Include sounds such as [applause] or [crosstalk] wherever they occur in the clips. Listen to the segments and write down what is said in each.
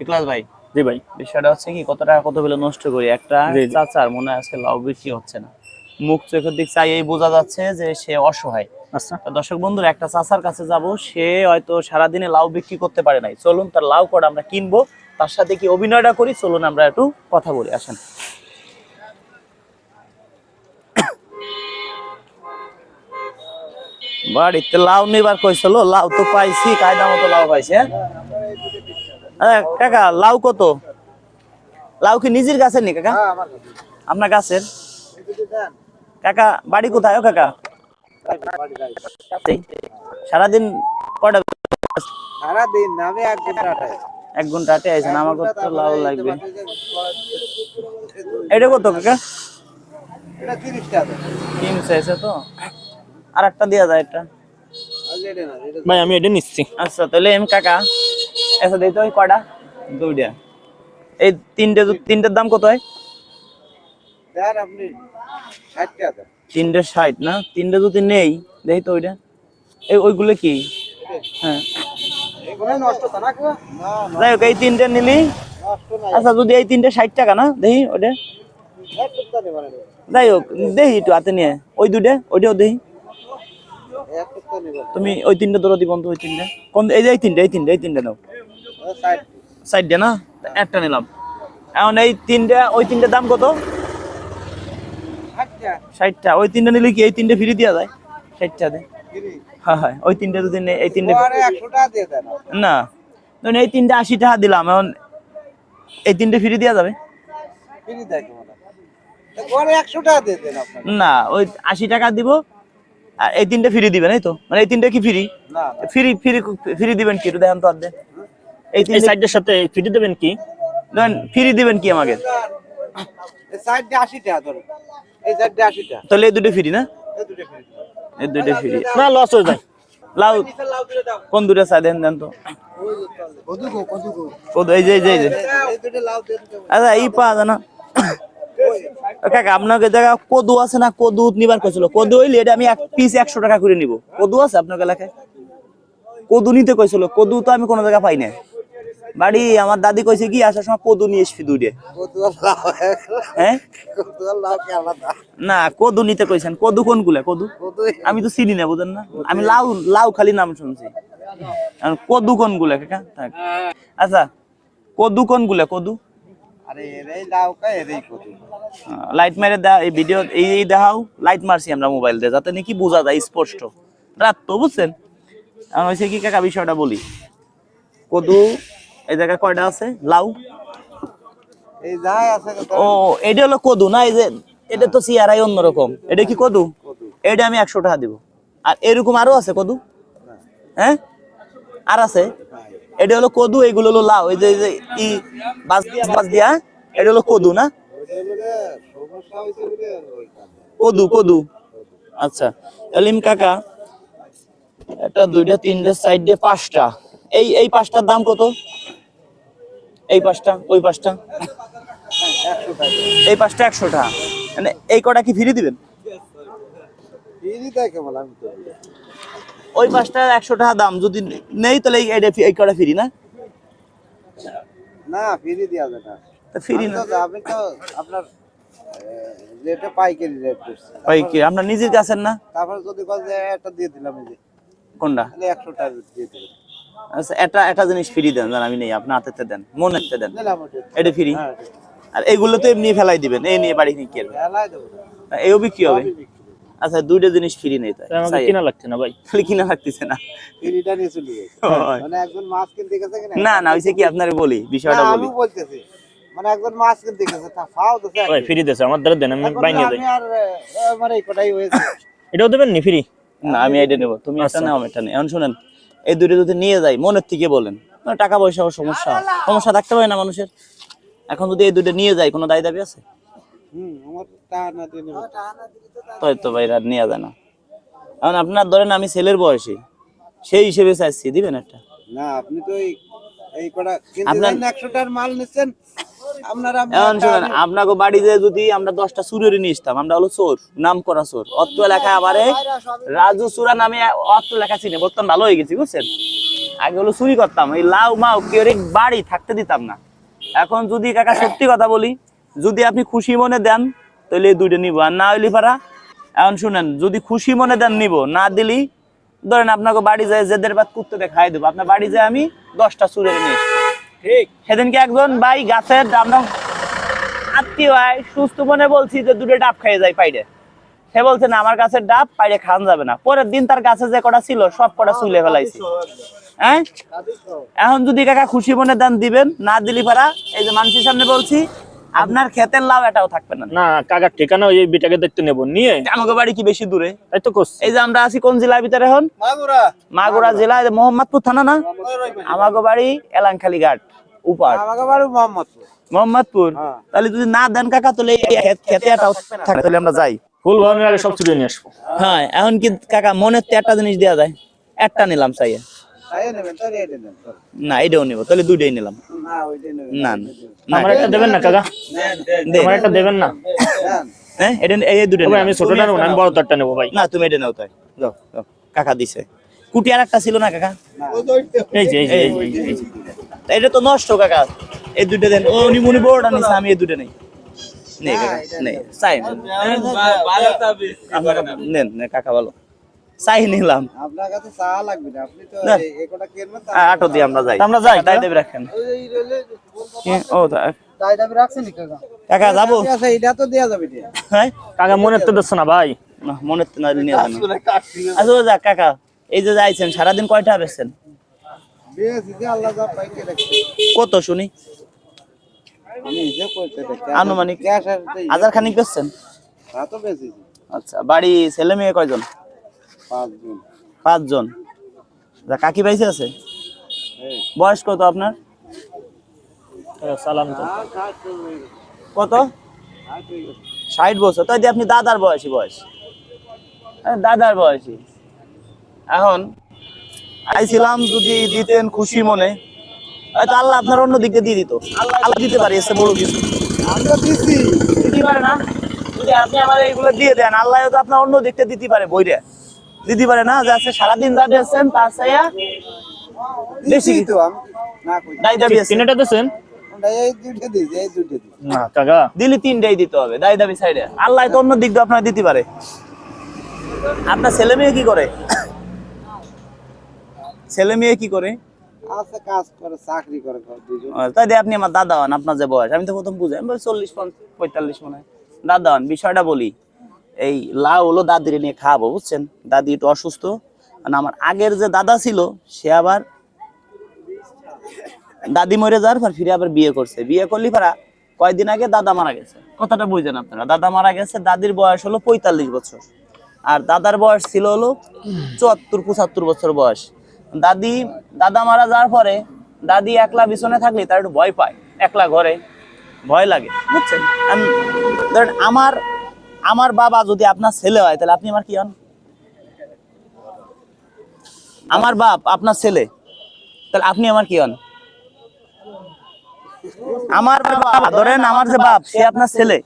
ইকলাস ভাই? জি ভাই। বিষয়টা হচ্ছে কি কত টাকা কত বেলে নষ্ট করি? একটা। চাচার মনে হয় আজকে বিক্রি হচ্ছে না। মুখ চোখের দিক চাই এই বোঝা যাচ্ছে যে সে অসহায়। আচ্ছা। দর্শক বন্ধুরা একটা চাচার কাছে যাব সে হয়তো সারাদিনে লাউ বিক্রি করতে পারে নাই। চলুন তার লাউ কটা আমরা কিনবো তার সাথে কি অভিনয়টা করি? চলুন আমরা একটু কথা বলি আসেন। বাড়িতে লাউ নিবার কইছিল লাউ তো পাইছি কায়দা মতো লাউ পাইছি? হ্যাঁ? কাকা লাউ কত? লাউ কি নিজের গাছের নি কাকা? আপনার গাছের? কাকা বাড়ি কোথায় ও কাকা? সারাদিন কটা সারাদিন আমি এক ঘন্টাটায় এক ঘণ্টা আটে আইছেন আমাকে তো লাউ লাগবে। এটা কত কাকা? এটা তিরিশ টাকা। তিন চাইছে তো? আর একটা দেওয়া যায় এটা ভাই আমি এটা নিচ্ছি। আচ্ছা তাহলে এম কাকা। আচ্ছা দিতে ওই কটা দুইটা। এই তিনটে তিনটের দাম কত হয়? আপনি তিনটে ষাট না? তিনটে যদি নেই দেখি তো ওইটা। এই ওইগুলো কি? হ্যাঁ। তো যাই হোক এই তিনটে নিলি। আচ্ছা যদি এই তিনটে ষাট টাকা না দেখি ওটা যাই হোক দেখি একটু হাতে নিয়ে। ওই দুটো ওইটাও দেখি। টুকটা তুমি ওই তিনটে ধরো দিব ওই তিনটে। কোন এই যে এই তিনটে এই তিনটে এই তিনটে নাও না? একটা নিলাম। এখন এই তিনটে ওই তিনটে দাম কত? ষাট ষাটটা। ওই তিনটে নিলে কি এই তিনটে ফ্রি দেওয়া যায়? ষাটটা দে হ্যাঁ হ্যাঁ। ওই তিনটে যদি এই তিনটে পরে একশো টাকা দিয়ে দেন আপনি। না। ধরুন এই তিনটে আশি টাকা দিলাম এখন এই তিনটে ফ্রি দেওয়া যাবে? না ওই আশি টাকা দিব আর এই তিনটে ফ্রি দিবেন এই তো? মানে এই তিনটে কি ফ্রি ফ্রি ফ্রি ফ্রি দিবেন কি? একটু দেখেন তো আর এই এই সাইডের সাথে ফিটি দেবেন কি? ধরেন ফ্রি দিবেন কি আমাকে? এই সাইডে আশি টাকা ধরুন এই সাইডে আশি টাকা তাহলে এই দুটো ফ্রি না? এই দুটো ফ্রি। এই দুটো ফ্রি। না লস হয়ে যায়। লাউ লাউ দিলে দাও। কোন দুটো চাই দেন দেন তো? কদু গো কদু গো কত এই যে এই যে। এই দুটো লাউ দিয়ে আচ্ছা এই পাওয়া যায় না? কাকা আপনাকে জায়গা কদু আছে না? কদু নিবার কইছিল। কদু হইলে এটা আমি এক পিস একশো টাকা করে নিব। কদু আছে আপনার এলাকায়? কদু নিতে কইছিল। কদু তো আমি কোনো জায়গা পাই না বাড়ি আমার দাদি কইছে কি আসার সময় কদু নিয়ে এসবি দুইটা লাউ হ্যাঁ? না কদু নিতে কইছেন। কদু কোনগুলা কদু? কদু আমি তো চিনি না বুঝেন না? আমি লাউ লাউ খালি নাম শুনছি। কদু কোনগুলা কাকা? থাক। আচ্ছা কদু কোনগুলা কদু? আরে এরাই লাউ কা এরাই কদু। লাইট মেরে দা এই ভিডিও এই এই দেখাও। লাইট মারছি আমরা মোবাইল দিয়ে যাতে নাকি বোঝা যায় স্পষ্ট। রাত তো বুঝছেন? এখন হয়েছে কি কাকা বিষয়টা বলি। কদু এই জায়গায় কয়টা আছে? লাউ? এই যাই আছে ও এটা হলো কদু না? এই যে এটা তো সিয়ারাই অন্যরকম। এটা কি কদু? এটা আমি একশো টাকা দিব। আর এরকম আরও আছে কদু? হ্যাঁ? আর আছে? এটা হলো কদু এগুলো হলো লাউ। এই যে ই বাস দিয়া বাস দিয়া এটা হলো কদু না। কদু কদু। আচ্ছা এলিম কাকা একটা দুইটা তিনটা সাইড দিয়ে পাঁচটা। এই এই পাঁচটার দাম কত? এই পাঁচটা ওই পাঁচটা এই পাঁচটা একশো টাকা মানে এই কটা কি ফ্রি দিবেন। ওই পাঁচটা একশো টাকা দাম যদি নেই তাহলে এই কটা ফ্রি না? না ফিরি দেওয়া না। ফ্রি না। তো আপনার পাইকারি রেট করছি। ওই আপনার নিজের গাছের না? তারপরে যদি একটা দিয়ে দিলাম এই যে। কোনটা? তাহলে একশো টাকা দিয়ে দিলাম। আচ্ছা একটা একটা জিনিস ফ্রি দেন জান আমি নেই আপনি হাতেতে দেন মনে হাতে দেন। এটা ফ্রি হ্যাঁ আর এইগুলো তো এমনি ফেলাই দিবেন এই নিয়ে বাড়ি নিয়ে। এও বিক্রি হবে? আচ্ছা দুইটা জিনিস ফ্রি নেই তাই আমাকে কিনা লাগছে না ভাই? খালি কিনা লাগতেছে না। ফিরিটা নিয়ে চলে গেছে মানে একজন মাছ কিনতে গেছে কিনা? না না হইছে কি আপনারে বলি বিষয়টা বলি। আমি বলতেছি মানে একজন মাছ কিনতে গেছে তা ফাও তো ভাই ফ্রি দেছে আমার দ্বারা দেন আমি বাই নিয়ে যাই আমি আর আমার এই কটাই হয়েছে। এটাও দেবেন নি ফ্রি না আমি এটা নেব। তুমি আচ্ছা। নাও আমি একটা নেই। এখন শুনেন এই দুটো যদি নিয়ে যাই মনের থেকে বলেন। না, টাকা পয়সা সমস্যা। সমস্যা থাকতে পারে না মানুষের। এখন যদি এই দুটো নিয়ে যাই কোনো দায় দাবি আছে? তাই তো ভাই আর নেওয়া যায় না। এখন আপনার ধরেন আমি ছেলের বয়সী সেই হিসেবে চাইছি দিবেন একটা? না আপনি তো এই কটা আপনার- যান একশো টাকার মাল নিচ্ছেন শুনেন আপনাকে বাড়িতে যদি আমরা দশটা চুরের আমরা হলো চোর নাম করা চোর। অত্র লেখা আবারে রাজু চূড়া নামে অত্র লেখা চিনে বর্তমান ভালো হয়ে গেছি বুঝছেন? আগে হলো চুরি করতাম এই লাউ মাউ কেউ বাড়ি থাকতে দিতাম না। এখন যদি কাকা সত্যি কথা বলি যদি আপনি খুশি মনে দেন তাহলে এই দুইটা নিব আর না হইলে পারা এখন শুনেন যদি খুশি মনে দেন নিব না দিলি ধরেন আপনাকে বাড়ি যায় জেদের বাদ কুত্তে খাই দেবো আপনার বাড়ি যায় আমি দশটা চুরে নিয়ে সেদিনকে একজন ভাই গাছের আমরা আত্মীয় হয় সুস্থ মনে বলছি যে দুটো ডাব খেয়ে যায় পাইরে। সে বলছে না আমার গাছের ডাব পাইরে খান যাবে না। পরের দিন তার গাছে যে কটা ছিল সব কটা চুলে ফেলাইছি। হ্যাঁ? এখন যদি কাকা খুশি মনে দান দিবেন না দিলি পারা এই যে মানুষের সামনে বলছি আপনার ক্ষেতের লাভ এটাও থাকবে না। না কাকার ঠিকানা ওই বিটাকে দেখতে নেব। নিয়ে? আমাকে বাড়ি কি বেশি দূরে? তাই তো করছি। এই যে আমরা আছি কোন জেলার ভিতরে এখন? মাগুরা। মাগুরা জেলা মোহাম্মদপুর থানা না? আমাকে বাড়ি এলাংখালি ঘাট উপার। আমাকে বাড়ি মোহাম্মদপুর। মোহাম্মদপুর? হ্যাঁ। তাহলে যদি না দেন কাকা তাহলে এই ক্ষেত- খেতে এটাও থাকে তাহলে আমরা যাই। ফুল ভাবে আগে সব চুরি নিয়ে আসব। হ্যাঁ এখন কি কাকা মনের তো একটা জিনিস দেওয়া যায়। একটা নিলাম চাইয়ে। না এটাও নিব তাহলে দুইটাই নিলাম। না না আমার একটা দেবেন না কাকা। আমার একটা দেবেন না? হ্যাঁ এটা এই এই দুটো আমি ছোটটা নেব আমি বড় নেব ভাই। না তুমি এটা নাও তাই। যাও যাও। কাকা দিছে। কুটি আর একটা ছিল না কাকা? এই যে এই যে এটা তো নষ্ট কাকা। এই দুটো দেন। ও উনি মুনি বড়টা নিছে আমি এই দুটো নেই। নেই কাকা নেই। চাই নেন, কাকা ভালো। চাই নিলাম। আপনার কাছে চা লাগবে না আপনি তো এই- এই কিনবেন আটো দিয়ে আমরা যাই। আমরা যাই, তাই কাকা? দেবে রাখেন। ওই যে এই রেলে- কি? ও তাই দাবি রাখছেন কাকা? কাকা যাব। ঠিক এটা তো দেয়া যাবে হ্যাঁ? কাকা মনে তো দিচ্ছে না ভাই। না মনে তো না। নিয়ে যান আচ্ছা কাকা এই যে যাইছেন সারাদিন কয়টা বেছেন বেশি যে আল্লাহ যা পাইকে রাখছে। কত শুনি? আমি। আনুমানিক? এই- হাজার খানিক বেচছেন? তা তো বেশি আচ্ছা বাড়ি ছেলে মেয়ে কয়জন? পাঁচজন। পাঁচজন। কাকি বাইসে আছে? বয়স কত আপনার? সালাম কত। ষাট বছর। তাই আপনি দাদার বয়সী বয়স। দাদার বয়সী। এখন আইছিলাম যদি দিতেন খুশি মনে। হয়তো আল্লাহ আপনার অন্য দিকে দিয়ে দিত। আল্লাহ দিতে পারি এসে বড় কিছু দিতে পারে না? যদি আপনি আমার এইগুলো দিয়ে দেন আল্লাহ তো আপনার অন্য দিকটা দিতে পারে বইরে। দিতে পারে না যে আছে সারাদিন যা দিয়েছেন তা চাইয়া বেশি তো আমি না দায় দাবি আছে। তিনটা দিচ্ছেন ওটা এই দুইটা দিছি এই দুইটা দিছি। না কাকা। দিলে তিনটাই দিতে হবে দায় দাবি সাইডে আল্লাহ তো অন্য দিক দিয়ে আপনার দিতে পারে। আপনার ছেলে মেয়ে কি করে? ছেলে মেয়ে কি করে? আছে কাজ করে চাকরি করে ঘর দুজন আহ, তাই দিয়ে আপনি আমার দাদা হন আপনার যে বয়স। আমি তো প্রথম বুঝি চল্লিশ পঁয়তাল্লিশ মনে হয়। দাদা হন বিষয়টা বলি। এই লাউ হলো দাদির নিয়ে খাওয়াবো, বুঝছেন? দাদি একটু অসুস্থ। মানে আমার আগের যে দাদা ছিল, সে আবার দাদি মরে যাওয়ার পর ফিরে আবার বিয়ে করছে। বিয়ে করলি পারা কয়দিন আগে দাদা মারা গেছে। কথাটা বুঝছেন আপনারা। দাদা মারা গেছে, দাদির বয়স হলো পঁয়তাল্লিশ বছর। আর দাদার বয়স ছিল হলো চুয়াত্তর, পঁচাত্তর বছর বয়স। দাদি, দাদা মারা যাওয়ার পরে দাদি একলা বিছনে থাকলে তার একটু ভয় পায়। একলা ঘরে ভয় লাগে, বুঝছেন? ধরেন আমার আমার বাবা যদি আপনার ছেলে হয়, তাহলে আপনি আমার কি হন? আমার বাপ, আপনার ছেলে, তাহলে আপনি আমার কি হন? আমার বাবা, ধরেন আমার যে বাপ, সে আপনার ছেলে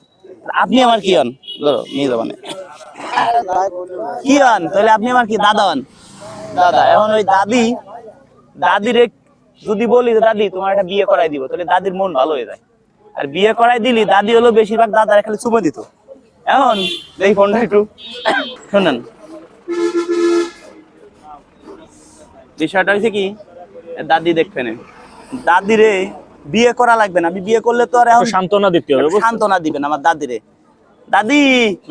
আপনি আমার কি হন? ধরো নিয়ে যাবেন। কি হন? তাহলে আপনি আমার কি, দাদা হন? দাদা। এখন ওই দাদি, দাদির যদি বলি দাদি, তোমার একটা বিয়ে করাই দিব। তাহলে দাদির মন ভালো হয়ে যায়। আর বিয়ে করাই দিলি, দাদি হলো বেশিরভাগ দাদার খালি চুমে দিত। এখন এই ফোনটা একটু শোনেন। বিষয়টা হয়েছে কি দাদি দেখবেন দাদি রে বিয়ে করা লাগবে না। আমি বিয়ে করলে তো আর এখন সান্ত্বনা দিতে হবে সান্ত্বনা দিবেন আমার দাদিরে। দাদি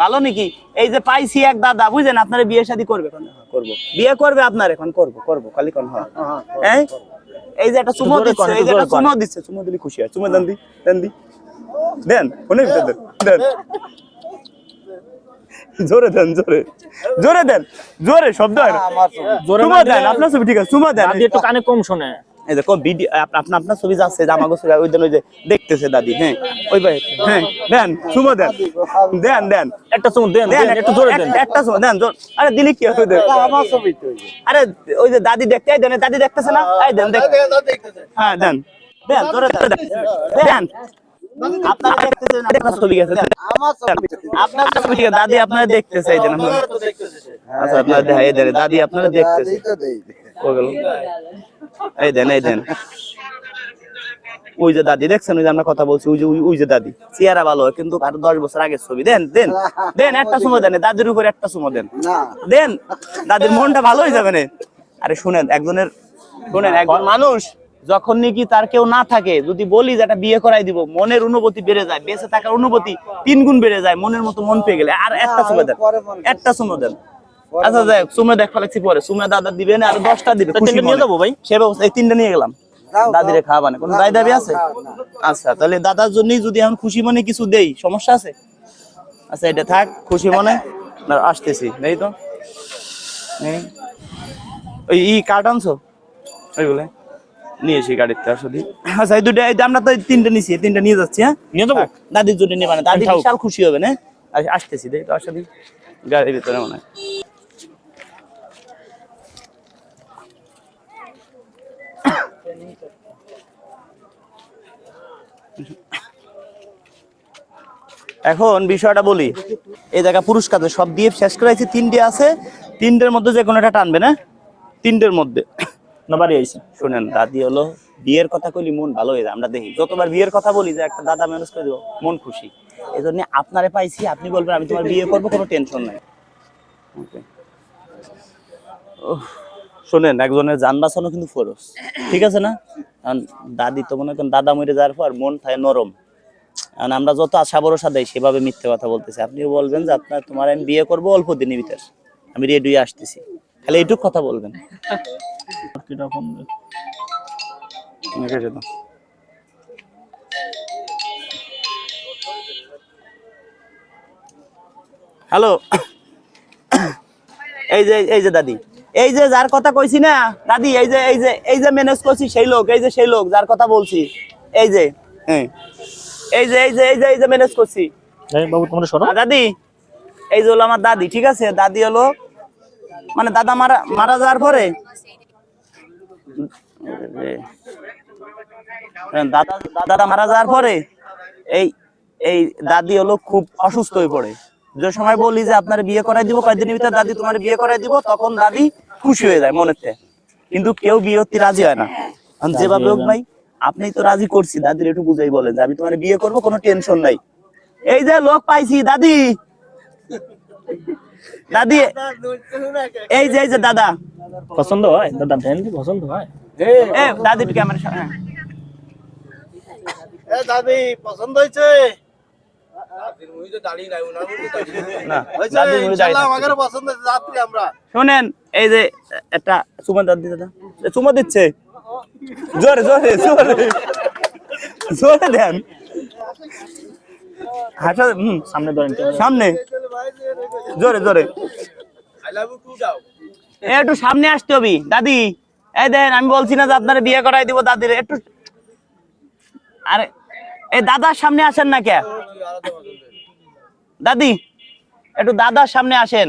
ভালো নাকি? এই যে পাইছি এক দাদা বুঝলেন? আপনারা বিয়ে শাদী করবে? হ্যাঁ, করব। বিয়ে করবে আপনার এখন করব করব খালি কোন হ্যাঁ। এই? যে একটা চুমো দিচ্ছে এই যে একটা। চুমো দিচ্ছে চুমো দিলে খুশি হয়। চুমো দেন দি দেন দি। দেন ফোনের ভিতর দেন দেন। জোরে দেন জোরে। জোরে দেন জোরে শব্দ হয় না। জোরে চুমা দেন আপনার ছবি ঠিক আছে চুমা দেন। একটু কানে কম শোনে। এই দেখো ভিডিও আপনার আপনার ছবি যাচ্ছে জামাগো ছবি ওই দিন ওই যে দেখতেছে দাদি হ্যাঁ। ওই ভাই। হ্যাঁ দেন চুমা দেন। দেন দেন। একটা চুমু দেন দেন একটু জোরে দেন। একটা সময় দেন জোর। আরে দিলি কি হবে দেন আমার ছবি তো আরে ওই যে দাদি দেখতে এই দেন দাদি দেখতেছে না? এই দেন দেখ। হ্যাঁ দেন দেন জোরে দেন। দেন। আপনারা দেখতেছেন আপনার ছবি গেছে। আমার আপনার ছবি ঠিক দাদি আপনারা দেন আপনারা। আচ্ছা আপনারা দেখাই দেন দাদি আপনারা দেখতেছে। এই দেন এই দেন। ওই যে দাদি দেখছেন? ওই যে আমরা কথা বলছি ওই যে ওই- ওই যে দাদি। চেহারা ভালো কিন্তু আর দশ বছর আগের ছবি। দেন দেন দেন একটা সময় দেন দাদির উপরে একটা সময় দেন। দেন দাদির মনটা ভালো হয়ে যাবে না। আরে শুনেন একজনের শুনেন একজন মানুষ যখন নাকি তার কেউ না থাকে যদি বলি যে একটা বিয়ে করাই দিব মনের অনুভূতি বেড়ে যায় বেঁচে থাকার অনুভূতি তিন গুণ বেড়ে যায় মনের মতো মন পেয়ে গেলে। আর একটা সময় দেন একটা সময় দেন আচ্ছা যাই সুমে দেখ ফেলেছি পরে। সুমে দাদা দিবে না আর দশটা দিবে নিয়ে যাব ভাই? সে ব্যবস্থা এই তিনটা নিয়ে গেলাম। দাদিরে দাও। খাওয়াবানে কোনো দায় দাবি আছে? আচ্ছা তাহলে দাদার জন্যই যদি এখন খুশি মনে কিছু দেই সমস্যা আছে? আচ্ছা এটা থাক খুশি মনে। আসতেছি নেই তো? ওই ই কার্ড আনছো? ওইগুলো নিয়ে এসি গাড়িতে আসলে আচ্ছা এই দুটো আমরা তো তিনটে নিছি এই তিনটে নিয়ে যাচ্ছি হ্যাঁ? নিয়ে যাব? দাদির জন্য নেবা না দাদি বিশাল খুশি হবে না? আসতেছি দেখ তো আসলে গাড়ির ভিতরে মনে হয়। এখন বিষয়টা বলি এই জায়গা পুরস্কার সব দিয়ে শেষ করাইছি তিনটে আছে তিনটের মধ্যে যে কোনো একটা টানবে না? তিনটের মধ্যে। আইছে? শুনেন দাদি হলো বিয়ের কথা কইলি মন ভালো হয়ে যায় আমরা দেখি। যতবার বিয়ের কথা বলি যে একটা দাদা ম্যানেজ করে দেবো মন খুশি। এই জন্য আপনারে পাইছি আপনি বলবেন আমি তোমার বিয়ে করব কোনো টেনশন নাই. শোনেন একজনের যান বাঁচানো কিন্তু ফরজ। ঠিক আছে না? কারণ দাদি তো মনে করেন দাদা মরে যাওয়ার পর মন থাকে নরম। কারণ আমরা যত আশা ভরসা দেয় সেভাবে মিথ্যে কথা বলতেছি। আপনিও বলবেন যে আপনার তোমার আমি বিয়ে করব অল্প দিনের ভিতর। আমি রেডি হয়ে আসতেছি। খালি এইটুক কথা বলবেন। কীরকম হ্যালো। এই যে এই যে দাদি। এই যে যার কথা কইছি না দাদি এই যে এই যে এই যে ম্যানেজ করছি সেই লোক এই যে সেই লোক যার কথা বলছি। এই যে হ্যাঁ এই যে এই যে এই যে এই যে ম্যানেজ করছি। এই বাবু তোমরা দাদি এই যে হলো আমার দাদি ঠিক আছে? দাদি হলো মানে দাদা মারা মারা যাওয়ার পরে? হ্যাঁ, দাদা দাদা মারা যাওয়ার পরে এই এই দাদি হলো খুব অসুস্থ হয়ে পড়ে। যে সময় বলি যে আপনার বিয়ে করাই দিব কয়েকদিনের ভিতরে দাদি তোমার বিয়ে করাই দিব তখন দাদি খুশি হয়ে যায় মনেতে। কিন্তু কেউ বিয়ে হতে রাজি হয় না। যেভাবে হোক ভাই আপনি তো রাজি করছি দাদির একটু বুঝাই বলেন যে আমি তোমার বিয়ে করব কোনো টেনশন নাই। এই যে লোক পাইছি দাদি! দাদি এই যে এই যে দাদা। পছন্দ হয়? দাদা কি পছন্দ হয়? এ দাদির ক্যামেরা এ দাদি পছন্দ হয়েছে? শোনেন এই যে একটা চুমা দাদি। দাদা চুমা দিচ্ছে। জোরে জোরে জোরে। জোরে দেন। হাঁটা হম সামনে ধরেন। সামনে। জোরে জোরে। এ, একটু সামনে আসতে হবে। দাদি এই দেন আমি বলছি না যে আপনার বিয়ে করাই দিব দাদির। একটু আরে এই দাদার সামনে আসেন না কে? দাদি একটু দাদার সামনে আসেন।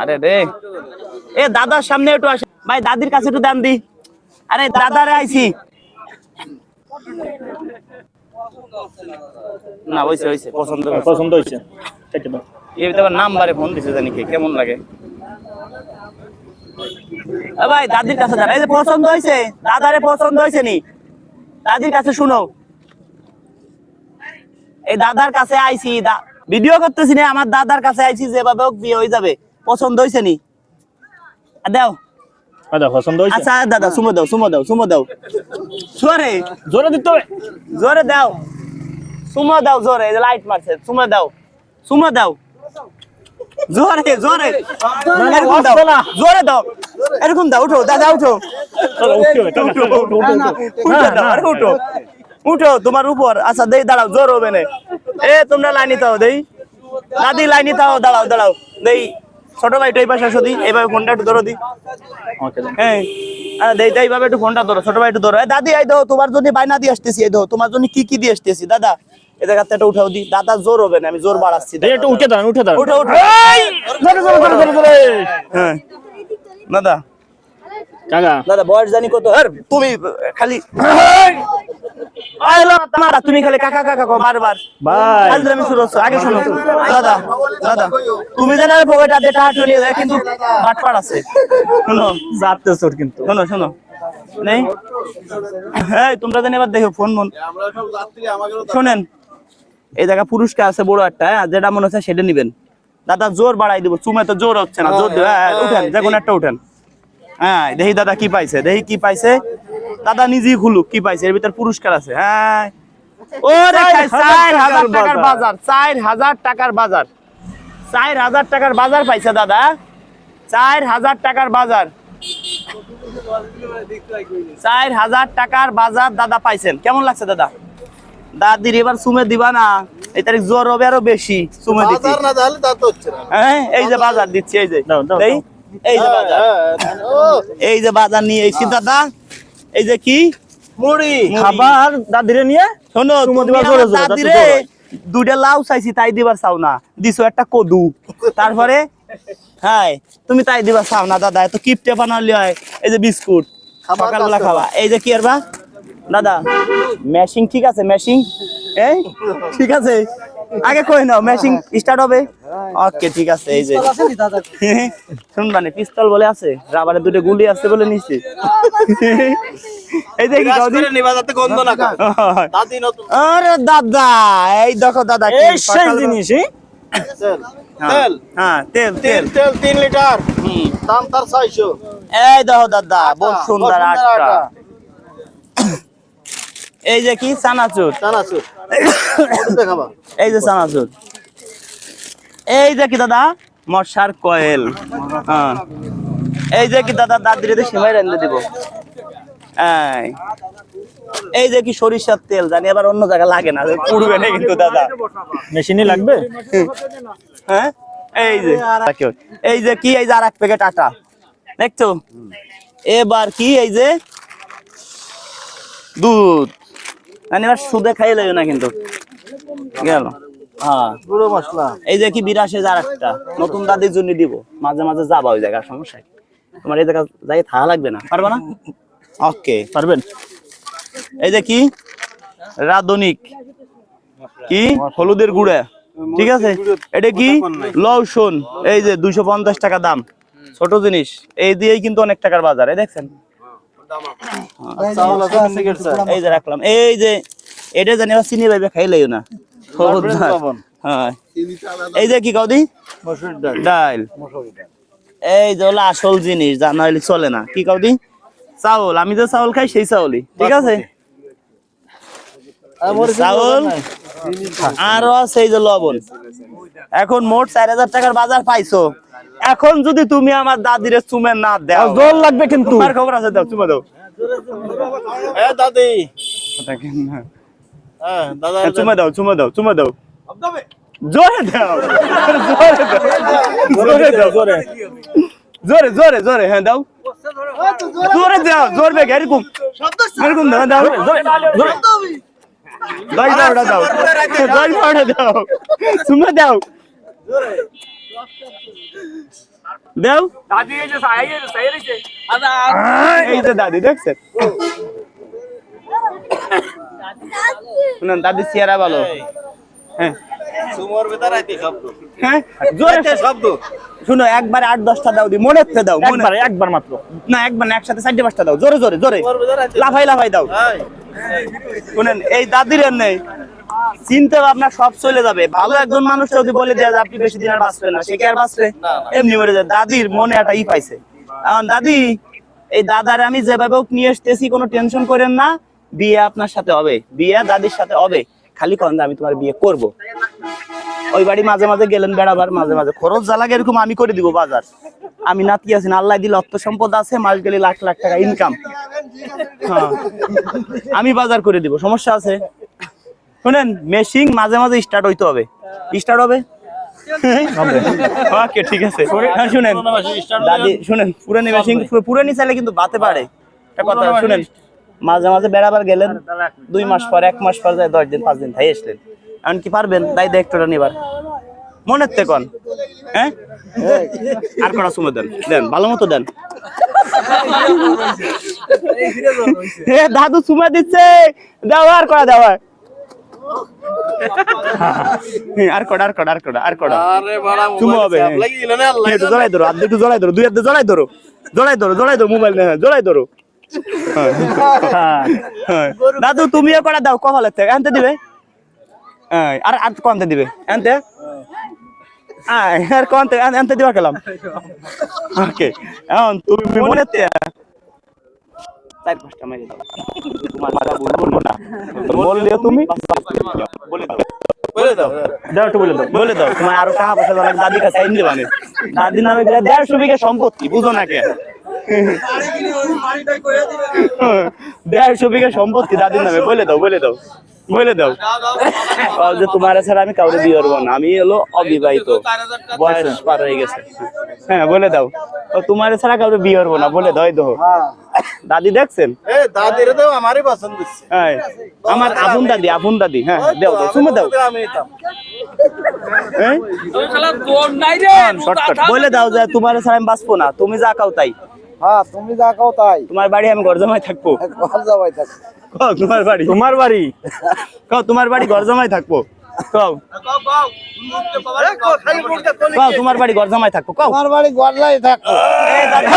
আরে রে। এ দাদার সামনে একটু আসেন। ভাই দাদির কাছে একটু দাম দি। আরে দাদারে আইছি। না হইছে হইছে পছন্দ পছন্দ এই তো নাম্বারে ফোন দিছে জানি কে কেমন লাগে? ভাই দাদির কাছে এই যে পছন্দ হয়েছে দাদারে পছন্দ হয়েছে নি? দাদির কাছে শুনো। এই দাদার কাছে আইছি ভিডিও করতেছি না আমার দাদার কাছে আইছি যেভাবে হোক বিয়ে হয়ে যাবে। পছন্দ হয়েছে নি? দাও। পছন্দ হয়েছে? আচ্ছা দাদা সুমো দাও সুমো দাও সুমো দাও। জোরে। জোরে দিতে হবে। জোরে দাও। সুমো দাও জোরে লাইট মারছে। সুমো দাও সুমো দাও। জোরে জোরে। এরকম দাও। জোরে দাও। এরকম দাও উঠো দাদা উঠো। উঠো, না, আরে উঠো উঠো তোমার উপর। আচ্ছা দেই দাঁড়াও জোর হবে না। এ তোমরা লাইনি তাও দেই। দাদি লাইনি তাও দাঁড়াও দাঁড়াও। দেই। ছোট লাইট এই পাশে আসো দি এইভাবে ফোনটা একটু ধরো দি। হ্যাঁ আরে দেই দেই ভাবে একটু ফোনটা ধরো ছোট ভাই একটু ধরো। দাদি এই দাও তোমার জন্য বাইনা দিয়ে আসতেছি এই দাও তোমার জন্য কি কি দিয়ে আসতেছি দাদা? এ জায়গাতে একটা উঠাও দি। দাদা জোর হবে না আমি জোর বাড়াচ্ছি একটু উঠে দাঁড়ান উঠে দাঁড়ান। হ্যাঁ। দাদা। কাকা। দাদা বয়স জানি কত। আর তুমি খালি তোমারা, তুমি খালি কাকা কাকা বারবার। ভাই। শুরু আগে শোনো দাদা দাদা তুমি পকেটে টাকা নিয়ে যায় কিন্তু বাটপাড় আছে। শোনো। কিন্তু। শোনো শোনো। নেই? হ্যাঁ তোমরা জানি এবার দেখো ফোন মন শোনেন। এই জায়গা পুরস্কার আছে বড় একটা হ্যাঁ, যেটা মনে হচ্ছে সেটা নিবেন। দাদা জোর বাড়াই দিব। চুমে তো জোর হচ্ছে না জোর দিও, হ্যাঁ উঠেন যে কোনো একটা উঠেন। হ্যাঁ দেখি দাদা কি পাইছে দেখি কি পাইছে। দাদা নিজেই খুলুক কি পাইছে এর ভিতর পুরস্কার আছে হ্যাঁ। ও চার হাজার টাকার বাজার। চার হাজার টাকার বাজার। চার হাজার টাকার বাজার পাইছে দাদা। চার হাজার টাকার বাজার। চার হাজার টাকার বাজার দাদা পাইছেন। কেমন লাগছে দাদা? দাদির এবার সুমে দিবা না। এই তারিখ জ্বর হবে আরও বেশি সুমে দিচ্ছি বাজার না তাহলে তা তো হচ্ছে না। হ্যাঁ এই যে বাজার। দিচ্ছি এই যে। এই যে বাজার। এই যে বাজার নিয়ে এসেছি দাদা এই যে কি? মুড়ি। খাবার দাদিরে নিয়ে? শোনো দাদিরে দুইটা লাউ চাইছি তাই দিবার চাও না। দিছো একটা কদু। তারপরে? হ্যাঁ তুমি তাই দিবার চাও না দাদা এত কিপটে বানালি হয়। এই যে বিস্কুট খাবার সকালবেলা খাওয়া এই যে কি আর বা? দাদা মেশিং ঠিক আছে মেশিং এই? ঠিক আছে। আগে কই নাও মেশিং স্টার্ট হবে। ওকে ঠিক আছে এই যে। [laughs] শুনবানি পিস্তল বলে আছে রাবারের দুটো গুলি আছে বলে নিচ্ছি এই দেখি বিরাজ কাউদি করে নিবা যাতে গন্ধ না [laughs] দাদি নতুন। আরে দাদা এই দেখো দাদা কি এই সেই জিনিস তেল হ্যাঁ, তেল। হ্যাঁ তেল তেল। তিন লিটার। হুম। দাম তার ছয়শো। এই দেখো দাদা বহুত সুন্দর আটটা আটা। এই যে কি? চানাচুর। চানাচুর। এই যে চানাচুর। এই যে কি দাদা? মশার কয়েল। হ্যাঁ। এই যে কি দাদা? দাদিরে দিয়ে সেমাই রান্ধে দিব। এই। এই যে কি সরিষার তেল জানি আবার অন্য জায়গায় লাগে না পুড়বে না কিন্তু দাদা। মেশিনই লাগবে? হ্যাঁ? এই যে। এই যে কি? এই যে আর এক প্যাকেট আটা। দেখছ? এবার কি? এই যে দুধ। মানে এবার সুদে খাই লাগবে না কিন্তু। গেল? হ্যাঁ। মশলা। এই যে কি বিরাশে একটা নতুন দাদির জন্য দিব। মাঝে মাঝে যাবা ওই জায়গার সমস্যা তোমার এই জায়গা যাই থাকা লাগবে না। পারবে না? ওকে। পারবেন? এই যে কি? রাধনিক। কি? হলুদের গুঁড়া। ঠিক আছে? এটা কি? লউসন এই যে দুইশো পঞ্চাশ টাকা দাম। ছোট জিনিস। এই দিয়েই কিন্তু অনেক টাকার বাজার। এই দেখছেন? চাউল আছে সিন্ডিকেট এই যে রাখলাম। এই যে এটা জানি আবার চিনি ভাইবে খাইলেও না। হ্যাঁ। এই যে কি কাউদি মসুর ডাল। ডাল। মসুরি ডাল। এই যে হলো আসল জিনিস চলে না। কি কাউদি চাউল। আমি যে চাউল খাই সেই চাউলই। ঠিক আছে? চাউল। আরও আছে এই যে লবণ। এখন মোট চার হাজার টাকার বাজার পাইছো। এখন যদি তুমি আমার দাদিরে চুমে না দাও। আর জল লাগবে কিন্তু। তোমার খবর আছে দাও চুমে দাও। এ দাদি। হ্যাঁ দাদা হ্যাঁ, চুমে দাও চুমে দাও চুমে দাও। জোরে দাও জোরে দাও জোরে দাও জোরে। জোরে জোরে হ্যাঁ দাও। জোরে দাও জোর বেগে এরকম এরকম দাও দাও। জোরে জোরে দই দাও ওটা দাও। দই পাউডার দাও। চুমে দাও। দাও। এই যে দাদি দেখছেন? শুনুন দাদি চেহারা ভালো। হ্যাঁ। সুমোর ভেতর আইতে শব্দ। হ্যাঁ? জোরে শব্দ। শুনো একবারে আট দশটা দাও দি মনে হচ্ছে দাও মনে একবার একবার মাত্র। না একবার না একসাথে চারটে পাঁচটা দাও। জোরে জোরে জোরে। লাফাই লাফাই দাও। এই। শুনেন এই দাদির নেই। চিন্তা ভাবনা সব চলে যাবে। ভালো একজন মানুষ যদি বলে দেয় যে আপনি বেশি দিন আর বাঁচবেন না সে কি আর বাঁচবে? এমনি মরে যায়। দাদির মনে একটা ই পাইছে। এখন দাদি এই দাদার আমি যেভাবে হোক নিয়ে এসতেছি কোনো টেনশন করেন না। বিয়ে আপনার সাথে হবে। বিয়ে দাদির সাথে হবে। খালি কন আমি তোমার বিয়ে করব। ওই বাড়ি মাঝে মাঝে গেলেন বেড়াবার মাঝে মাঝে। খরচ যা লাগে এরকম আমি করে দিব বাজার। আমি নাতি আছি না আল্লাহ দিলে অর্থ সম্পদ আছে মাস গেলে লাখ লাখ টাকা ইনকাম হ্যাঁ। আমি বাজার করে দিব সমস্যা আছে? শুনেন মেশিং মাঝে মাঝে স্টার্ট হইতে হবে। স্টার্ট হবে? ওকে ঠিক আছে। হ্যাঁ, শুনেন। দাদি শুনেন পুরানি মেশিন পুরানি চাইলে কিন্তু বাতে পারে। একটা কথা শুনেন মাঝে মাঝে বেড়াবার গেলেন দুই মাস পর এক মাস পর যায় দশ দিন পাঁচ দিন থাই আসলেন। এমন কি পারবেন দাই দায়িত্বটা নিবার। মনের তে কন? হ্যাঁ? আর কটা সময় দেন। দেন ভালো মতো দেন। এ দাদু চুমা দিচ্ছে। দেওয়ার করা কড়া দাও [laughs] আর। কড়া আর কড়া আর কড়া আর কড়া আরে বড়া চুমো হবে। লাগিল না আল্লাহ এই জড়াই ধরো হাত একটু জড়াই ধরো দুই হাতে জড়াই ধরো জড়াই ধরো জড়াই ধরো মোবাইল না জড়াই ধরো হ্যাঁ, হ্যাঁ হ্যাঁ। দাদু তুমিও কড়া দাও কপালের থেকে আনতে দিবে আর আর কোনতে দিবে আনতে আর কোনতে আনতে দিবা গেলাম ওকে এখন তুমি মনে চার পাঁচটা মেরে দাও। তোমার কথা বলব না বললে তুমি বলে দাও। বলে দাও দাও একটু বলে দাও। বলে দাও। তোমার আরও টাকা পয়সা দেওয়া কাছে নামে দেড়শো বিঘা সম্পত্তি বুঝো না কে। দেড়শো বিঘা সম্পত্তি দাদির নামে বলে দাও বলে দাও বলে দাও। যে তোমার ছাড়া আমি কাউরে বিয়ে করব না আমি হলো অবিবাহিত বয়স পার হয়ে গেছে। হ্যাঁ বলে দাও। ও তোমার ছাড়া কাউরে বিয়ে করব না বলে দাও দেখো। দাদি দেখছেন? এ তো আমারই পছন্দ হ্যাঁ আমার আপন দাদি আপন দাদি হ্যাঁ দাও দাও চুমে দাও। বলে দাও যে তোমার ছাড়া আমি বাঁচবো না তুমি যা খাও তাই। হ্যাঁ তুমি যা খাও তাই। তোমার বাড়ি আমি ঘর জমাই থাকব। ঘর যাবাই থাক কও তোমার বাড়ি? তোমার বাড়ি? কও তোমার বাড়ি ঘর জমাই থাকব। কও। কও তোমার বাড়ি ঘর জমাই থাকব কও। আমার বাড়ি গড়লাই থাক এই দাদা।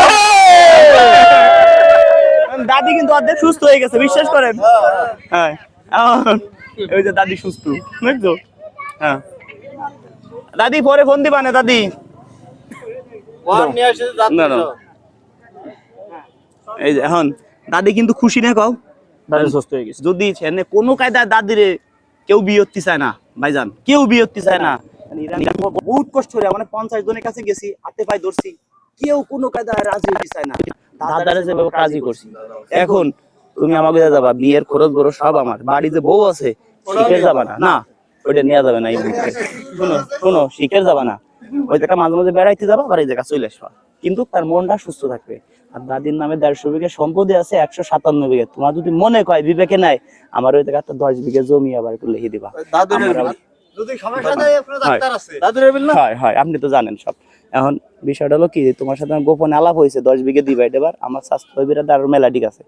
কিন্তু অর্ধেক সুস্থ হয়ে গেছে বিশ্বাস করেন? হ্যাঁ ওই যে দাদি সুস্থ বুঝছ? হ্যাঁ। দাদি পরে ফোন দিবা না দাদি। না, না। এই যে এখন দাদি কিন্তু খুশি না কও? দাদু সুস্থ হয়ে গেছে। যদি এনে কোনো কায়দা দাদিরে কেউ বিয়ে করতে চায় না ভাইজান কেউ বিয়ে করতে চায় না। বহুত কষ্ট হয়ে মানে পঞ্চাশ জনের কাছে গেছি হাতে পায়ে ধরছি কেউ কোনো কায়দায় রাজি হতে চায় না। দাদারে যেভাবে কাজই করছি। এখন তুমি আমাকে দিয়ে যাবা বিয়ের খরচ বড় সব আমার। বাড়ি যে বউ আছে শিখে যাবা না। না ওইটা নেওয়া যাবে না এই মুহূর্তে। শোনো শোনো শিখে যাবা না। ওই জায়গা মাঝে মাঝে বেড়াইতে যাবা বাড়ি জায়গা চলে আসবা। কিন্তু তার মনটা সুস্থ থাকবে। আর দাদির নামে দেড়শো বিঘা সম্পত্তি আছে একশো সাতান্ন বিঘা। তোমার যদি মনে কয় বিবেকে নাই আমার ওই একটা দশ বিঘা জমি আবার একটু লিখে দিবা। দাদুরে আমরা- যদি সমস্যা নাই আপনার ডাক্তার আছে। দাদুরে বিল না? হয় হয় আপনি তো জানেন সব। এখন বিষয়টা হলো কি তোমার সাথে গোপনে আলাপ হয়েছে দশ বিঘে দিবা এবার আমার স্বাস্থ্য বিরাদার মেলা ঠিক আছে।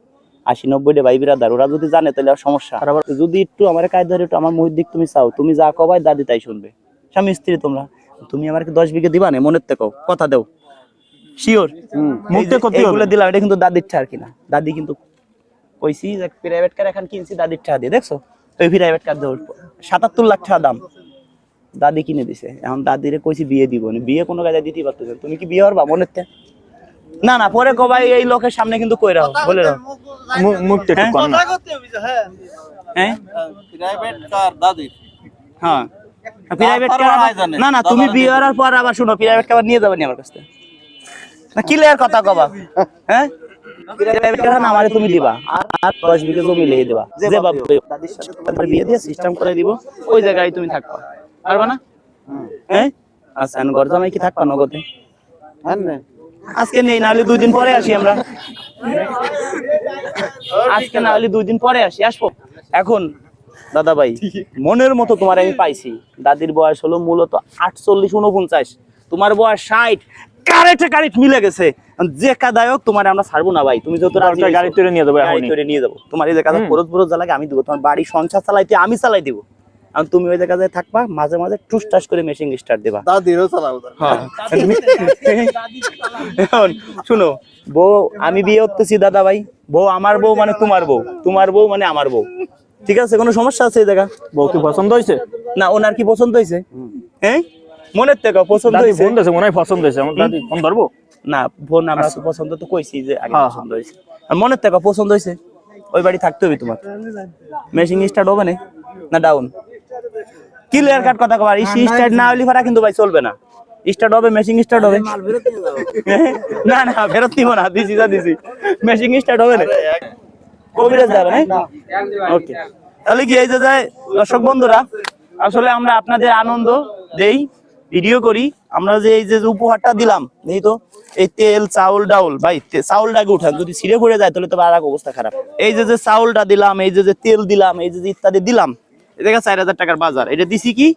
আশি নব্বই ভাই বিরাদার ওরা যদি জানে তাহলে আর সমস্যা। আর আবার যদি একটু আমার কাজ ধরে একটু আমার মুহির দিক তুমি চাও তুমি যা কবাই দাদি তাই শুনবে। স্বামী স্ত্রী তোমরা তুমি আমার দশ বিঘে দিবা না মনের থেকে কথা দেও। শিওর মুখতে করতে এগুলো দিলাম এটা কিন্তু দাদির ঠা আর কি না। দাদি কিন্তু কইছি যে প্রাইভেট কার এখন কিনছি দাদির ঠা দিয়ে দেখছ? ওই প্রাইভেট কার দেবো সাতাত্তর লাখ টাকা দাম। দাদি কিনে দিছে। এখন দাদিরে কইছি বিয়ে দিব না। বিয়ে কোনো কাজে দিতে পারতেছেন তুমি কি বিয়ে মনে না না পরে কবাই এই লোকের সামনে কিন্তু কই রাখো বলে রাখো মু- মুখটা একটু হ্যাঁ? না হ্যাঁ? প্রাইভেট কার দাদির। হ্যাঁ। প্রাইভেট তারপর কার না না তুমি বিয়ে হওয়ার পর আবার শুনো প্রাইভেট কার নিয়ে যাবেনি আমার কাছে না ক্লিয়ার কথা কবা? হ্যাঁ? প্রাইভেট কার না আমারে তুমি দিবা। আর আর 10 জমি লিখে দিবা। যে বাপ দাদির বিয়ে দিয়ে সিস্টেম করে দিব ওই জায়গায় তুমি থাকবা। পারবা না? হ্যাঁ? আচ্ছা ঘর জামাই কি থাকবা নগদে? হ্যাঁ আজকে নেই না হলে দুই দিন পরে আসি আমরা। আজকে না হলে দুই দিন পরে আসি আসব। এখন দাদা ভাই মনের মতো তোমার আমি পাইছি। দাদির বয়স হলো মূলত আটচল্লিশ উনপঞ্চাশ তোমার বয়স ষাট। কারেক্টে কারেক্ট মিলে গেছে। যে কাদায়ক তোমার আমরা ছাড়বো না ভাই। তুমি যত রাজি গাড়ি তুলে নিয়ে যাব গাড়ি এখনই। করে নিয়ে যাব। তোমার এই জায়গাটা খরচ ফরচ যা লাগে আমি দেবো। তোমার বাড়ি সংসার চালাইতে আমি চালাই দিব। আর তুমি ওই জায়গায় থাকবা মাঝে মাঝে টুস টাস করে মেশিন স্টার্ট দেবা। দাদিরও চালাও হ্যাঁ। এখন শুনো বউ আমি বিয়ে করতেছি দাদা ভাই। বউ আমার বউ মানে তোমার বউ। তোমার বউ মানে আমার বউ। ঠিক আছে? কোনো সমস্যা আছে এই জায়গা? বউ কি পছন্দ হয়েছে? না ওনার কি পছন্দ হয়েছে? হ্যাঁ? মনের থেকে পছন্দ হয়েছে। ফোন দিয়েছে মনে হয় পছন্দ হয়েছে। আমার দাদি ফোন ধরবো? না আমরা তো পছন্দ তো কইছি যে আগে হ্যাঁ, পছন্দ হয়েছে। আর মনের থেকে পছন্দ হয়েছে ওই বাড়ি থাকতে হবে তোমার। মেশিং স্টার্ট হবে না? না ডাউন ক্লিয়ার কাট কথা কবার ইসি স্টার্ট না হলে ভাড়া কিন্তু ভাই চলবে না। স্টার্ট হবে মেশিং স্টার্ট হবে। [laughs] না না ফেরত নিব না দিছি যা দিছি। মেশিং স্টার্ট হবে না? কবিরাজ যাবে না। ওকে তাহলে কি এই যে যায় দর্শক বন্ধুরা আসলে আমরা আপনাদের আনন্দ দেই। ভিডিও করি, আমরা যে এই যে উপহারটা দিলাম, এই তো, এই তেল, চাউল, ডাউল, ভাই, তে- চাউলটাকে উঠান, যদি ছিঁড়ে পড়ে যায়, তাহলে তো আর অবস্থা খারাপ। এই যে যে চাউলটা দিলাম, এই যে যে তেল দিলাম, এই যে যে ইত্যাদি দিলাম এটা চার হাজার টাকার বাজার, এটা দিছি কি?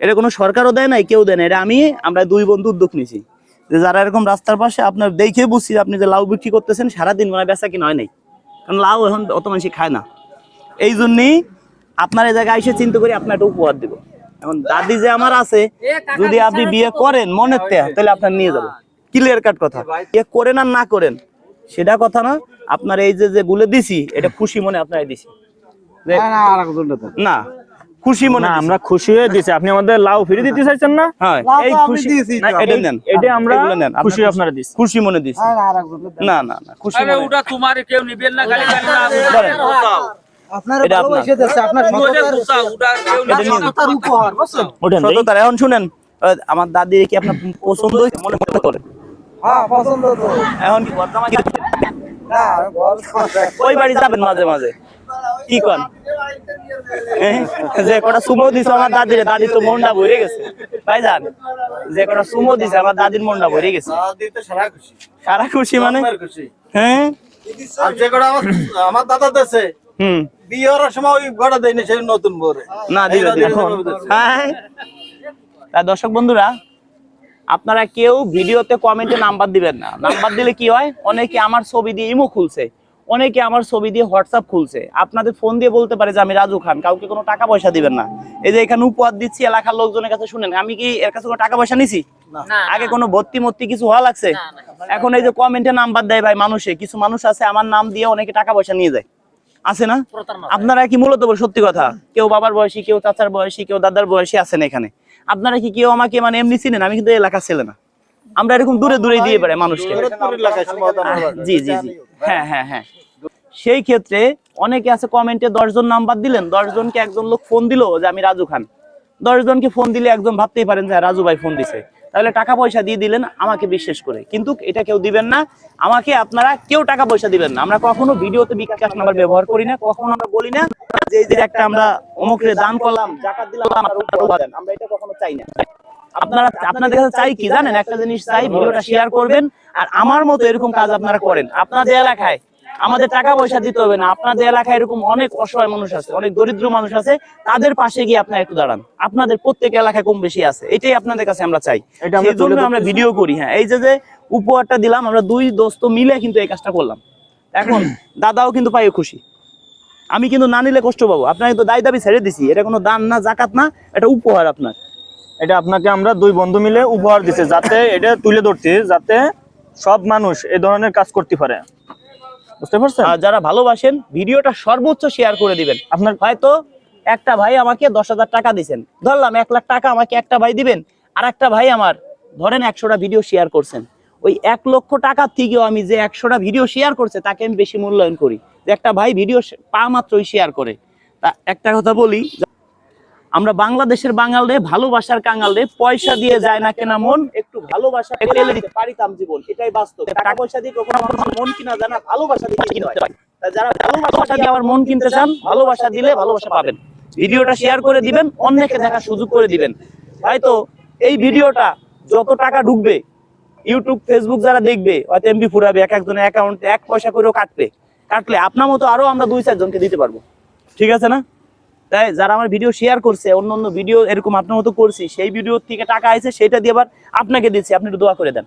এটা কোনো সরকারও দেয় নাই, কেউ দেয় না এটা আমি, আমরা দুই বন্ধু উদ্যোগ নিছি। যে যারা এরকম রাস্তার পাশে আপনার দেখে বুঝছি আপনি যে লাউ বিক্রি করতেছেন, সারাদিন মানে বেচা কিনা হয় নাই। কারণ লাউ এখন অত মানুষ খায় না। এই জন্যই আপনার এই জায়গায় এসে চিন্তা করি আপনার একটা উপহার দিব। এখন দাদি যে আমার আছে যদি আপনি বিয়ে করেন মনের তে তাহলে আপনার নিয়ে যাব ক্লিয়ার কাট কথা বিয়ে করেন আর না করেন সেটা কথা না আপনার এই যে যে গুলো দিছি এটা খুশি মনে আপনার দিছি না, খুশি মনে আমরা খুশি হয়ে দিছি আপনি আমাদের লাউ ফিরে দিতে চাইছেন না হ্যাঁ এই খুশি। এটা নেন এটা আমরা খুশি আপনারা দিছি খুশি মনে দিছি না, না। না খুশি আরে মনে ওটা তোমার কেউ নিবেন না খালি খালি না। আপনার। এখন শুনেন। আমার দাদি কি আপনার পছন্দ মনে মনে করেন হ্যাঁ, পছন্দ তো। এখন কি বর্তমানে না, ঘর তো- ওই বাড়ি যাবেন মাঝে মাঝে? কি কন? হ্যাঁ? যে কটা সুমো দিছে আমার দাদির দাদি তো মনটা ভরে গেছে। ভাইজান যে কটা সুমো দিছে আমার দাদির মনটা ভরে গেছে। সারা খুশি। মানে? হ্যাঁ? আর যে কটা আমার- আমার দাদা দেশে হুম। বিয়ে সময় ওই ঘরে দেয়নি সেই নতুন বরে না দিবে দিবে। হ্যাঁ। দর্শক বন্ধুরা আপনারা কেউ ভিডিওতে কমেন্টে নাম্বার দিবেন না। নাম্বার দিলে কি হয়? অনেকে আমার ছবি দিয়ে ইমো খুলছে অনেকে আমার ছবি দিয়ে হোয়াটসঅ্যাপ খুলছে। আপনাদের ফোন দিয়ে বলতে পারে যে আমি রাজু খান কাউকে কোনো টাকা পয়সা দিবেন না। এই যে এখানে উপহার দিচ্ছি এলাকার লোকজনের কাছে শুনেন আমি কি এর কাছে কোনো টাকা পয়সা নিছি? আগে কোনো ভর্তি মর্তি কিছু হওয়া লাগছে? এখন এই যে কমেন্টে নাম্বার দেয় ভাই মানুষে কিছু মানুষ আছে আমার নাম দিয়ে অনেকে টাকা পয়সা নিয়ে যায়। আছে না? আপনারা কি মূলত বল- সত্যি কথা কেউ বাবার বয়সী কেউ চাচার বয়সী কেউ দাদার বয়সী আছেন এখানে। আপনারা কি কেউ আমাকে মানে এমনি চিনেন? আমি কিন্তু এই এলাকার ছেলে না। আমরা এরকম দূরে দূরে দিয়ে পারে মানুষকে। জি জি জি। হ্যাঁ হ্যাঁ হ্যাঁ। সেই ক্ষেত্রে অনেকে আছে কমেন্টে দশজন নাম্বার দিলেন। দশজনকে একজন লোক ফোন দিলো যে আমি রাজু খান। দশজনকে ফোন দিলে একজন ভাবতেই পারেন যে হ্যাঁ, রাজু ভাই ফোন দিছে। তাহলে টাকা পয়সা দিয়ে দিলেন, আমাকে বিশ্বাস করে। কিন্তু এটা কেউ দিবেন না, আমাকে আপনারা কেউ টাকা পয়সা দিবেন না। আমরা কখনো ভিডিওতে বিকাশ নাম্বার ব্যবহার করি না, কখনো আমরা বলি না, যে এই যে একটা আমরা অমুকরে দান করলাম, জাকাত দিলাম আমার এটা কখনো চাই না। আপনারা, আপনাদের কাছে চাই কি জানেন? একটা জিনিস চাই, ভিডিওটা শেয়ার করবেন, আর আমার মতো এরকম কাজ আপনারা করেন। আপনাদের এলাকায় আমাদের টাকা পয়সা দিতে হবে না। আপনাদের এলাকায় এরকম অনেক অসহায় মানুষ আছে অনেক দরিদ্র মানুষ আছে। তাদের পাশে গিয়ে আপনারা একটু দাঁড়ান। আপনাদের প্রত্যেক এলাকায় কম বেশি আছে। এটাই আপনাদের কাছে আমরা চাই। সেই জন্য আমরা ভিডিও করি। হ্যাঁ এই যে যে উপহারটা দিলাম আমরা দুই দোস্ত মিলে কিন্তু এই কাজটা করলাম। এখন দাদাও কিন্তু পাই খুশি। আমি কিন্তু না নিলে কষ্ট পাবো। আপনাকে তো দায় দাবি ছেড়ে দিছি। এটা কোনো দান না জাকাত না এটা উপহার আপনার। এটা আপনাকে আমরা দুই বন্ধু মিলে উপহার দিছে যাতে এটা তুলে ধরছি যাতে সব মানুষ এই ধরনের কাজ করতে পারে। বুঝতে পারছেন? আর যারা ভালোবাসেন ভিডিওটা সর্বোচ্চ শেয়ার করে দিবেন। আপনার হয়তো একটা ভাই আমাকে দশ হাজার টাকা দিচ্ছেন ধরলাম এক লাখ টাকা আমাকে একটা ভাই দিবেন আর একটা ভাই আমার ধরেন একশোটা ভিডিও শেয়ার করছেন। ওই এক লক্ষ টাকার থেকেও আমি যে একশোটা ভিডিও শেয়ার করছে তাকে আমি বেশি মূল্যায়ন করি। যে একটা ভাই ভিডিও পা মাত্রই শেয়ার করে। তা একটা কথা বলি আমরা বাংলাদেশের বাঙালরে ভালোবাসার কাঙালরে পয়সা দিয়ে যায় না কেনা মন। একটু ভালোবাসা পেলে দিতে পারিতাম জীবন এটাই বাস্তব। টাকা পয়সা দিয়ে কখনো কখনো মন কিনা যায় ভালোবাসা দিয়ে কিনা হয়। যারা ভালোবাসা দিয়ে আমার মন কিনতে চান ভালোবাসা দিলে ভালোবাসা পাবেন। ভিডিওটা শেয়ার করে দিবেন অন্যকে দেখার সুযোগ করে দিবেন। হয়তো এই ভিডিওটা যত টাকা ঢুকবে ইউটিউব ফেসবুক যারা দেখবে হয়তো এমবি ফুরাবে এক একজনের অ্যাকাউন্টে এক পয়সা করেও কাটবে। কাটলে আপনার মতো আরও আমরা দুই চারজনকে দিতে পারব। ঠিক আছে না? তাই যারা আমার ভিডিও শেয়ার করছে অন্য অন্য ভিডিও এরকম আপনার মতো করছি সেই ভিডিও থেকে টাকা আইছে সেটা দিয়ে আবার আপনাকে দিচ্ছি আপনি একটু দোয়া করে দেন।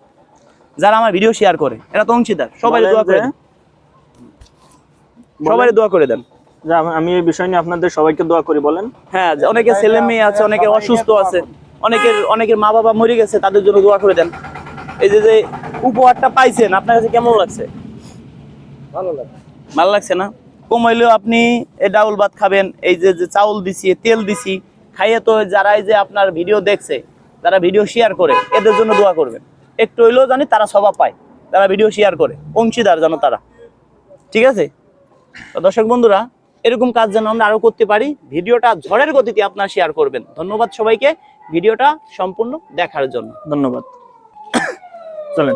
যারা আমার ভিডিও শেয়ার করে এরা তো অংশীদার সবাই দোয়া করে দেন। সবাই দোয়া করে দেন। আমি- এই বিষয় নিয়ে আপনাদের সবাইকে দোয়া করি বলেন। হ্যাঁ অনেকে ছেলে মেয়ে আছে অনেকে অসুস্থ আছে অনেকের অনেকের মা বাবা মরে গেছে তাদের জন্য দোয়া করে দেন। এই যে যে উপহারটা পাইছেন আপনার কাছে কেমন লাগছে? ভালো লাগে ভালো লাগছে না? কমাইলেও আপনি এই ডাউল ভাত খাবেন, এই যে যে চাউল দিছি তেল দিছি, খাইয়ে তো যারা এই যে আপনার ভিডিও দেখছে, তারা ভিডিও শেয়ার করে, এদের জন্য দোয়া করবেন। একটু হইলেও জানি তারা স্বভাব পায়, তারা ভিডিও শেয়ার করে, অংশীদার যেন তারা। ঠিক আছে? দর্শক বন্ধুরা, এরকম কাজ যেন আমরা আরও করতে পারি, ভিডিওটা ঝড়ের গতিতে আপনারা শেয়ার করবেন। ধন্যবাদ সবাইকে, ভিডিওটা সম্পূর্ণ দেখার জন্য। ধন্যবাদ। [coughs] চলেন।